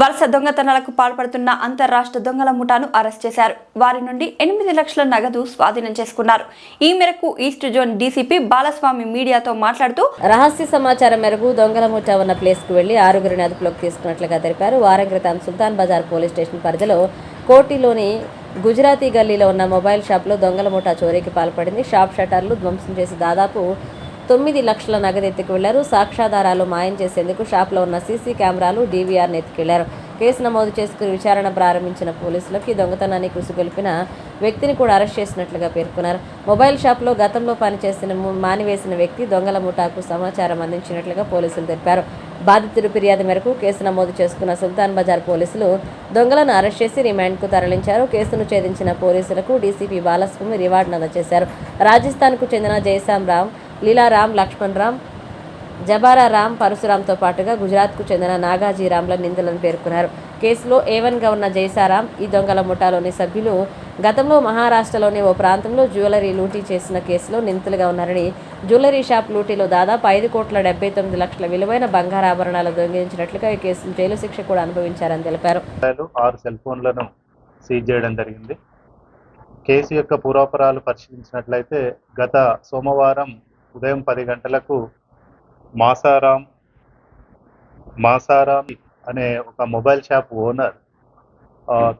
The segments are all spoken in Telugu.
వలస దొంగతనాలకు పాల్పడుతున్న అంతర్రాష్ట్ర దొంగల ముఠాను అరెస్ట్ చేశారు. వారి నుండి ఎనిమిది లక్షల నగదు స్వాధీనం చేసుకున్నారు. ఈ మేరకు ఈస్ట్ జోన్ డీసీపీ బాలస్వామి మీడియాతో మాట్లాడుతూ రహస్య సమాచారం మేరకు దొంగల ముఠా ఉన్న ప్లేస్కు వెళ్ళి ఆరుగురిని అదుపులోకి తీసుకున్నట్లుగా తెలిపారు. వారం క్రితం సుల్తాన్ బజార్ పోలీస్ స్టేషన్ పరిధిలో కోటిలోని గుజరాతీ గల్లీలో ఉన్న మొబైల్ షాప్లో దొంగల ముఠా చోరీకి పాల్పడింది. షాప్ షట్టర్లు ధ్వంసం చేసి దాదాపు తొమ్మిది లక్షల నగదు ఎత్తుకువెళ్ళారు సాక్ష్యాధారాలు మాయం చేసేందుకు షాప్లో ఉన్న సీసీ కెమెరాలు డీవీఆర్ని ఎత్తుకెళ్ళారు కేసు నమోదు చేసుకుని విచారణ ప్రారంభించిన పోలీసులకు ఈ దొంగతనాన్ని కుసిగొల్పిన వ్యక్తిని కూడా అరెస్ట్ చేసినట్లుగా పేర్కొన్నారు. మొబైల్ షాప్లో గతంలో పనిచేసిన మానివేసిన వ్యక్తి దొంగల ముఠాకు సమాచారం అందించినట్లుగా పోలీసులు తెలిపారు. బాధితుడి ఫిర్యాదు మేరకు కేసు నమోదు చేసుకున్న సుల్తాన్ బజార్ పోలీసులు దొంగలను అరెస్ట్ చేసి రిమాండ్కు తరలించారు. కేసును ఛేదించిన పోలీసులకు డీసీపీ బాలస్వామి రివార్డును అందజేశారు. రాజస్థాన్కు చెందిన జైసాం రామ్ లీలారాం లక్ష్మణ్ రామ్ జబారా రామ్ పరశురామ్తో పాటుగా గుజరాత్కు చెందిన నాగాజీ రామ్ల నిందితులను పేర్కొన్నారు. కేసులో ఏవన్గా ఉన్న జైసారాం ఈ దొంగల ముఠాలోని సభ్యులు గతంలో మహారాష్ట్రలోని ఓ ప్రాంతంలో జ్యువెలరీ లూటీ చేసిన కేసులో నిందితులుగా ఉన్నారని జ్యువెలరీ షాప్ లూటీలో దాదాపు ఐదు కోట్ల డెబ్బై తొమ్మిది లక్షల విలువైన బంగారాభరణాలు దొంగిలించినట్లుగా ఈ కేసులో జైలు శిక్ష కూడా అనుభవించారని తెలిపారు. ఆరు సెల్ ఫోన్లను సీజ్ చేయడం జరిగింది. కేసు యొక్క పూర్వాపరాలు పరిశీలించినట్లయితే గత సోమవారం ఉదయం పది గంటలకు మాసారాం మాసారాం అనే ఒక మొబైల్ షాప్ ఓనర్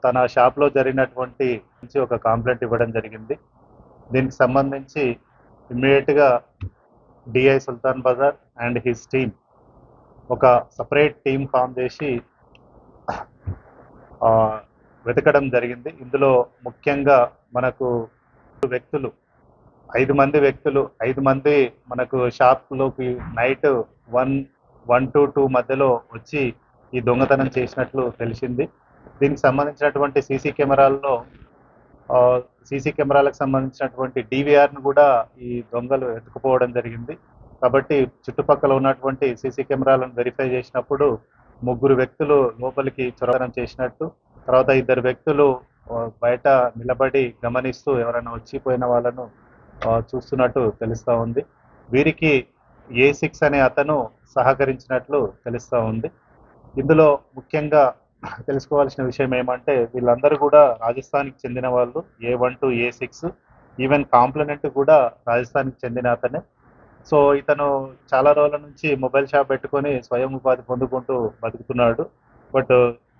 తన షాప్లో జరిగినటువంటి నుంచి ఒక కాంప్లైంట్ ఇవ్వడం జరిగింది. దీనికి సంబంధించి ఇమ్మీడియట్గా DI Sultan Bazar and his team ఒక సపరేట్ టీం ఫామ్ చేసి వెతకడం జరిగింది. ఇందులో ముఖ్యంగా మనకు వ్యక్తులు ఐదు మంది వ్యక్తులు ఐదు మంది మనకు షాప్లోకి night one one two two మధ్యలో వచ్చి ఈ దొంగతనం చేసినట్లు తెలిసింది. దీనికి సంబంధించినటువంటి సీసీ కెమెరాల్లో సీసీ కెమెరాలకు సంబంధించినటువంటి డివిఆర్ను కూడా ఈ దొంగలు ఎత్తుకుపోవడం జరిగింది. కాబట్టి చుట్టుపక్కల ఉన్నటువంటి సీసీ కెమెరాలను వెరిఫై చేసినప్పుడు ముగ్గురు వ్యక్తులు లోపలికి చొరవనం చేసినట్టు తర్వాత ఇద్దరు వ్యక్తులు బయట నిలబడి గమనిస్తూ ఎవరైనా వచ్చిపోయిన వాళ్ళను చూస్తున్నట్టు తెలుస్తూ ఉంది. వీరికి ఏ సిక్స్ అనే అతను సహకరించినట్లు తెలుస్తూ ఉంది. ఇందులో ముఖ్యంగా తెలుసుకోవాల్సిన విషయం ఏమంటే వీళ్ళందరూ కూడా రాజస్థాన్కి చెందిన వాళ్ళు A one two A six even complement కూడా రాజస్థాన్కి చెందిన అతనే. సో ఇతను చాలా రోజుల నుంచి మొబైల్ షాప్ పెట్టుకొని స్వయం ఉపాధి పొందుకుంటూ బతుకుతున్నాడు. బట్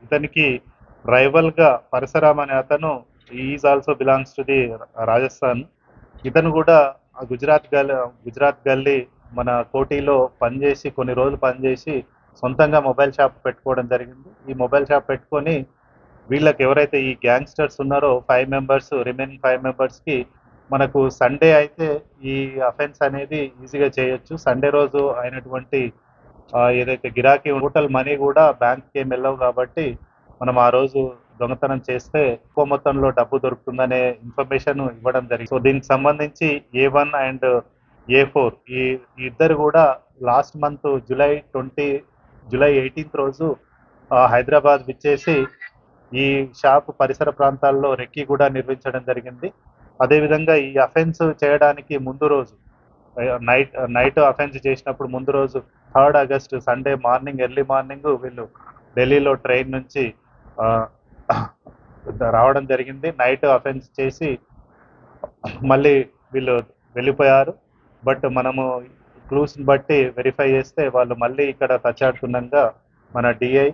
ఇతనికి రైవల్గా పరశురామ్ అనే అతను is also belongs to the Rajasthan. ఇతను కూడా ఆ గుజరాత్ గల్లీ గుజరాత్ గల్లీ మన కోటిలో పనిచేసి కొన్ని రోజులు పనిచేసి సొంతంగా మొబైల్ షాప్ పెట్టుకోవడం జరిగింది. ఈ మొబైల్ షాప్ పెట్టుకొని వీళ్ళకి ఎవరైతే ఈ గ్యాంగ్స్టర్స్ ఉన్నారో ఫైవ్ మెంబర్స్ రిమైనింగ్ ఫైవ్ మెంబర్స్కి మనకు సండే అయితే ఈ అఫెన్స్ అనేది ఈజీగా చేయొచ్చు. సండే రోజు అయినటువంటి ఏదైతే గిరాకీ హోటల్ మనీ కూడా బ్యాంక్కి ఏం వెళ్ళవు కాబట్టి మనం ఆ రోజు దొంగతనం చేస్తే ఎక్కువ మొత్తంలో డబ్బు దొరుకుతుందనే ఇన్ఫర్మేషన్ ఇవ్వడం జరిగింది. సో దీనికి సంబంధించి A one and A four ఈ ఇద్దరు కూడా last month July twenty July eighteenth రోజు హైదరాబాద్ విచ్చేసి ఈ షాప్ పరిసర ప్రాంతాల్లో రెక్కి కూడా నిర్మించడం జరిగింది. అదేవిధంగా ఈ అఫెన్స్ చేయడానికి ముందు రోజు నైట్ నైట్ అఫెన్స్ చేసినప్పుడు ముందు రోజు third August Sunday morning early morning వీళ్ళు ఢిల్లీలో ట్రైన్ నుంచి రావడం జరిగింది. నైట్ అఫెన్స్ చేసి మళ్ళీ వీళ్ళు వెళ్ళిపోయారు. బట్ మనము క్లూస్ని బట్టి వెరిఫై చేస్తే వాళ్ళు మళ్ళీ ఇక్కడ తచ్చాడుతుండగా మన డిఐ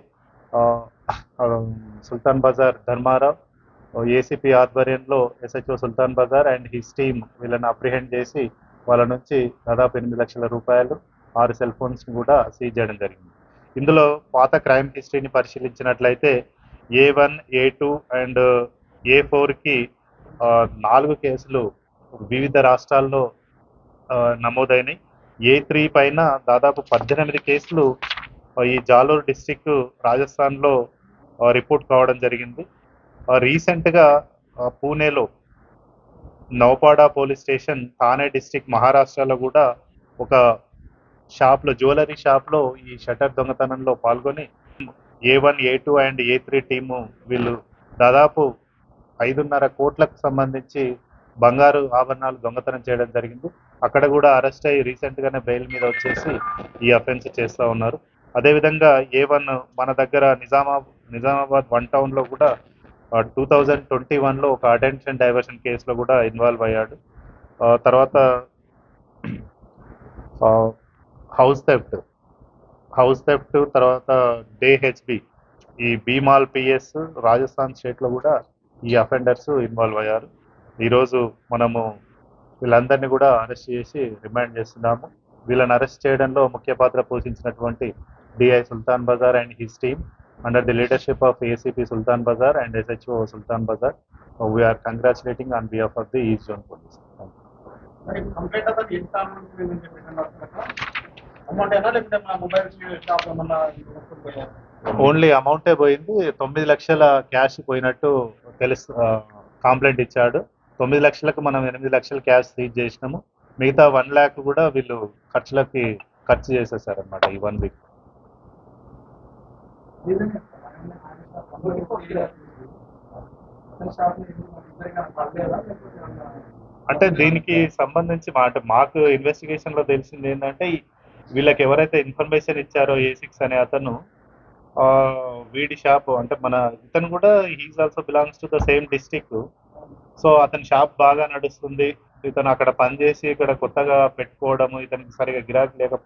సుల్తాన్ బజార్ ధర్మారావు ఏసీపీ ఆధ్వర్యంలో SHO Sultan Bazar and his team వీళ్ళని అప్రిహెండ్ చేసి వాళ్ళ నుంచి దాదాపు ఎనిమిది లక్షల రూపాయలు ఆరు సెల్ ఫోన్స్ని కూడా సీజ్ చేయడం జరిగింది. ఇందులో పాత క్రైమ్ హిస్టరీని పరిశీలించినట్లయితే A one A two and A ఫోర్కి నాలుగు కేసులు వివిధ రాష్ట్రాల్లో నమోదైనాయి. ఏ త్రీ పైన దాదాపు పద్దెనిమిది కేసులు ఈ జాలూర్ డిస్టిక్ రాజస్థాన్లో రిపోర్ట్ కావడం జరిగింది. రీసెంట్గా పూణేలో Naupada police station Thane district మహారాష్ట్రలో కూడా ఒక షాప్లో జ్యువెలరీ షాప్లో ఈ షటర్ దొంగతనంలో పాల్గొని A one A two and A three team వీళ్ళు దాదాపు ఐదున్నర కోట్లకు సంబంధించి బంగారు ఆభరణాలు దొంగతనం చేయడం జరిగింది. అక్కడ కూడా అరెస్ట్ అయ్యి రీసెంట్గానే బెయిల్ మీద వచ్చేసి ఈ అఫెన్స్ చేస్తూ ఉన్నారు. అదేవిధంగా ఏ వన్ మన దగ్గర నిజామా నిజామాబాద్ వన్ టౌన్లో కూడా టూ థౌజండ్ ట్వంటీ వన్లో ఒక అటెన్షన్ డైవర్షన్ కేసులో కూడా ఇన్వాల్వ్ అయ్యాడు. తర్వాత హౌస్ థెఫ్ట్ హౌస్ థెఫ్ట్ తర్వాత డే హెచ్బి ఈ బీమాల్ పిఎస్ రాజస్థాన్ స్టేట్లో కూడా ఈ అఫెండర్స్ ఇన్వాల్వ్ అయ్యారు. ఈరోజు మనము వీళ్ళందరినీ కూడా అరెస్ట్ చేసి రిమాండ్ చేస్తున్నాము. వీళ్ళని అరెస్ట్ చేయడంలో ముఖ్య పాత్ర పోషించినటువంటి DI Sultan Bazar and his team under the leadership of ACP Sultan Bazar and SHO Sultan Bazar. We're congratulating on behalf of the east zone police only అమౌంటే పోయింది. తొమ్మిది లక్షల క్యాష్ పోయినట్టు తెలుసు కాంప్లైంట్ ఇచ్చాడు. తొమ్మిది లక్షలకు మనం ఎనిమిది లక్షల క్యాష్ సీజ్ చేసినాము. మిగతా వన్ ల్యాక్ కూడా వీళ్ళు ఖర్చులకి ఖర్చు చేసేసారు అనమాట ఈ వన్ వీక్. అంటే దీనికి సంబంధించి మాట మాకు ఇన్వెస్టిగేషన్లో తెలిసింది ఏంటంటే వీళ్ళకి ఎవరైతే ఇన్ఫర్మేషన్ ఇచ్చారో ఏ సిక్స్ అనే అతను ఆ, వీడి షాప్ అంటే మన ఇతను కూడా he's also belongs to the same district so అతని షాప్ బాగా నడుస్తుంది. ఇతను అక్కడ పనిచేసి ఇక్కడ కొత్తగా పెట్టుకోవడము ఇతనికి సరిగా గిరాకీ లేకపోవడం